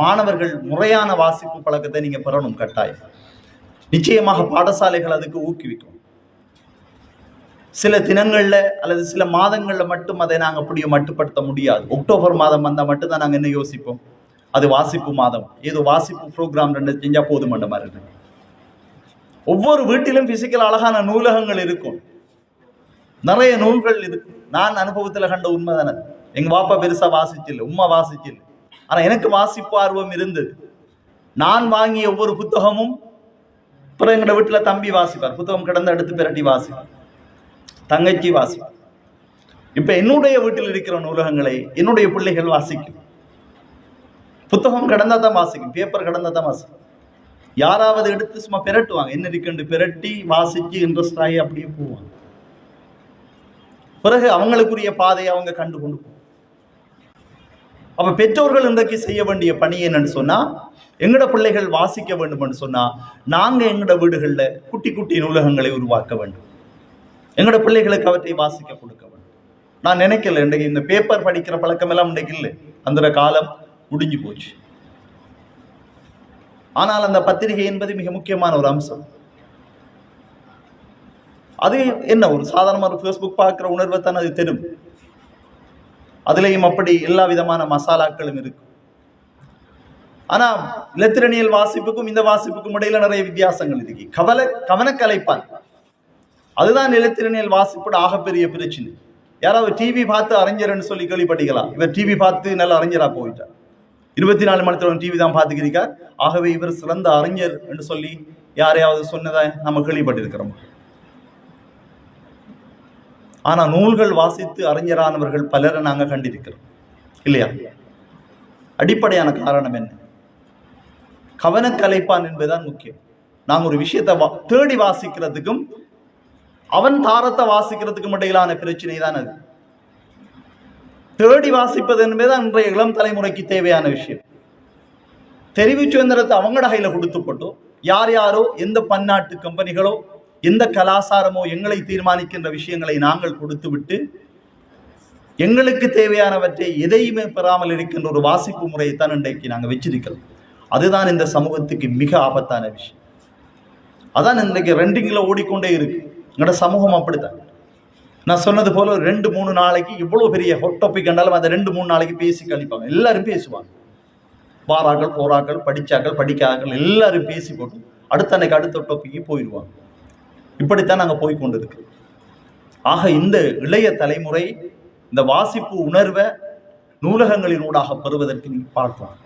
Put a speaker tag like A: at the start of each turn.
A: மாணவர்கள் முறையான வாசிப்பு பழக்கத்தை நீங்க பெறணும் கட்டாயம். நிச்சயமாக பாடசாலைகள் அதுக்கு ஊக்குவிக்கும். சில தினங்கள்ல அல்லது சில மாதங்கள்ல மட்டும் அதை நாங்க அப்படியே மட்டுப்படுத்த முடியாது. அக்டோபர் மாதம் வந்தா மட்டும்தான் நாங்கள் நாங்க என்ன யோசிப்போம்? அது வாசிப்பு மாதம். ஏதோ வாசிப்பு ப்ரோக்ராம் ரெண்டு செஞ்சா போதுமன்ற மாதிரி ஒவ்வொரு வீட்டிலும் பிசிக்கல் அழகான நூலகங்கள் இருக்கும். நிறைய நூல்கள் இருக்கு. நான் அனுபவத்தில் கண்ட உண்மைதானே எங்க பாப்பா பெருசா வாசிச்சில்லை உம்மா வாசிச்சில்லை. ஆனால் எனக்கு வாசிப்பு ஆர்வம் இருந்தது. நான் வாங்கிய ஒவ்வொரு புத்தகமும் அப்புறம் எங்களோட வீட்டில் தம்பி வாசிப்பார். புத்தகம் கிடந்த எடுத்து பிரட்டி வாசிப்பார். தங்கச்சி வாசிப்பார். இப்போ என்னுடைய வீட்டில் இருக்கிற நூலகங்களை என்னுடைய பிள்ளைகள் வாசிக்கும். புத்தகம் கிடந்தா தான் வாசிக்கும். பேப்பர் கிடந்தா தான் வாசிக்கும். யாராவது எடுத்து சும்மா பிரட்டுவாங்க. என்ன இருக்குன்னு பிரட்டி வாசிச்சு இன்ட்ரெஸ்ட் ஆகி அப்படியே போவாங்க. பிறகு அவங்களுக்குரிய பாதையை அவங்க கண்டு கொண்டு போவாங்க. அப்போ பெற்றோர்கள் இன்றைக்கு செய்ய வேண்டிய பணி என்னன்னு சொன்னால் எங்களோட பிள்ளைகள் வாசிக்க வேண்டும்னு சொன்னால் நாங்கள் எங்களோட வீடுகளில் குட்டி குட்டி நூலகங்களை உருவாக்க வேண்டும். எங்களோட பிள்ளைகளுக்கு அவற்றை வாசிக்க கொடுக்க வேண்டும். நான் நினைக்கல இன்றைக்கு இந்த பேப்பர் படிக்கிற பழக்கமெல்லாம் இன்றைக்கு இல்லை. அந்த காலம் முடிஞ்சு போச்சு. ஆனால் அந்த பத்திரிகை என்பது மிக முக்கியமான ஒரு அம்சம். அது என்ன ஒரு சாதாரண ஒரு ஃபேஸ்புக் பார்க்குற உணர்வை தான் அது தெரியும் அதுலேயும் அப்படி எல்லா விதமான மசாலாக்களும் இருக்கும். ஆனா இலத்திரணியல் வாசிப்புக்கும் இந்த வாசிப்புக்கும் இடையில நிறைய வித்தியாசங்கள் இருக்கு. கவலை கவனக்கலைப்பான். அதுதான் இலத்திரணியல் வாசிப்போட ஆகப்பெரிய பிரச்சனை. யாராவது டிவி பார்த்து அறிஞர்னு சொல்லி கேள்விப்பட்டீங்களா? இவர் டிவி பார்த்து நல்ல அறிஞராக போயிட்டார். இருபத்தி நாலு மணி நேரம் டிவி தான் பார்த்துக்கிறீங்க ஆகவே இவர் சிறந்த அறிஞர் என்று சொல்லி யாரையாவது சொன்னதை நம்ம கேள்விப்பட்டிருக்கிறோம்? ஆனா நூல்கள் வாசித்து அறிஞரானவர்கள் பலரை நாங்க கண்டிருக்கிறோம். இல்லையா? அடிப்படையான காரணம் என்ன? கவனக்கலைப்பான் என்பதுதான் முக்கியம். நாங்க ஒரு விஷயத்தை வா- தேடி வாசிக்கிறதுக்கும் அவன் தாரத்தை வாசிக்கிறதுக்கும் இடையிலான பிரச்சனை தான் அது. தேடி வாசிப்பது என்பதுதான் இன்றைய இளம் தலைமுறைக்கு தேவையான விஷயம். தெரிவு சுதந்திரத்தை அவங்களோட கையில கொடுத்து யார் யாரோ எந்த பன்னாட்டு கம்பெனிகளோ எந்த கலாசாரமோ எங்களை தீர்மானிக்கின்ற விஷயங்களை நாங்கள் கொடுத்து விட்டு எங்களுக்கு தேவையானவற்றை எதையுமே பெறாமல் இருக்கின்ற ஒரு வாசிப்பு முறையை தான் இன்றைக்கு நாங்கள் வச்சிருக்கிறோம். அதுதான் இந்த சமூகத்துக்கு மிக ஆபத்தான விஷயம். அதான் இன்றைக்கு ரெண்டிங்கில் ஓடிக்கொண்டே இருக்கு. எங்களோட சமூகம் அப்படித்தான். நான் சொன்னது போல ரெண்டு மூணு நாளைக்கு இவ்வளோ பெரிய ஹொட் டாபிக் கண்டாலும் அந்த ரெண்டு மூணு நாளைக்கு பேசி கழிப்பாங்க. எல்லாரும் பேசுவாங்க. பாராக்கள் போராக்கள் படித்தாக்கள் படிக்காக்கள் எல்லாரும் பேசி போட்டு அடுத்த அன்னைக்கு அடுத்த டாப்பிக்கு போயிடுவாங்க இப்படித்தான் நாங்கள் போய் கொண்டு இருக்கு ஆக இந்த இளைய தலைமுறை இந்த வாசிப்பு உணர்வை நூலகங்களின் ஊடாக பெறுவதற்கு நீங்கள் பார்க்கலாம்.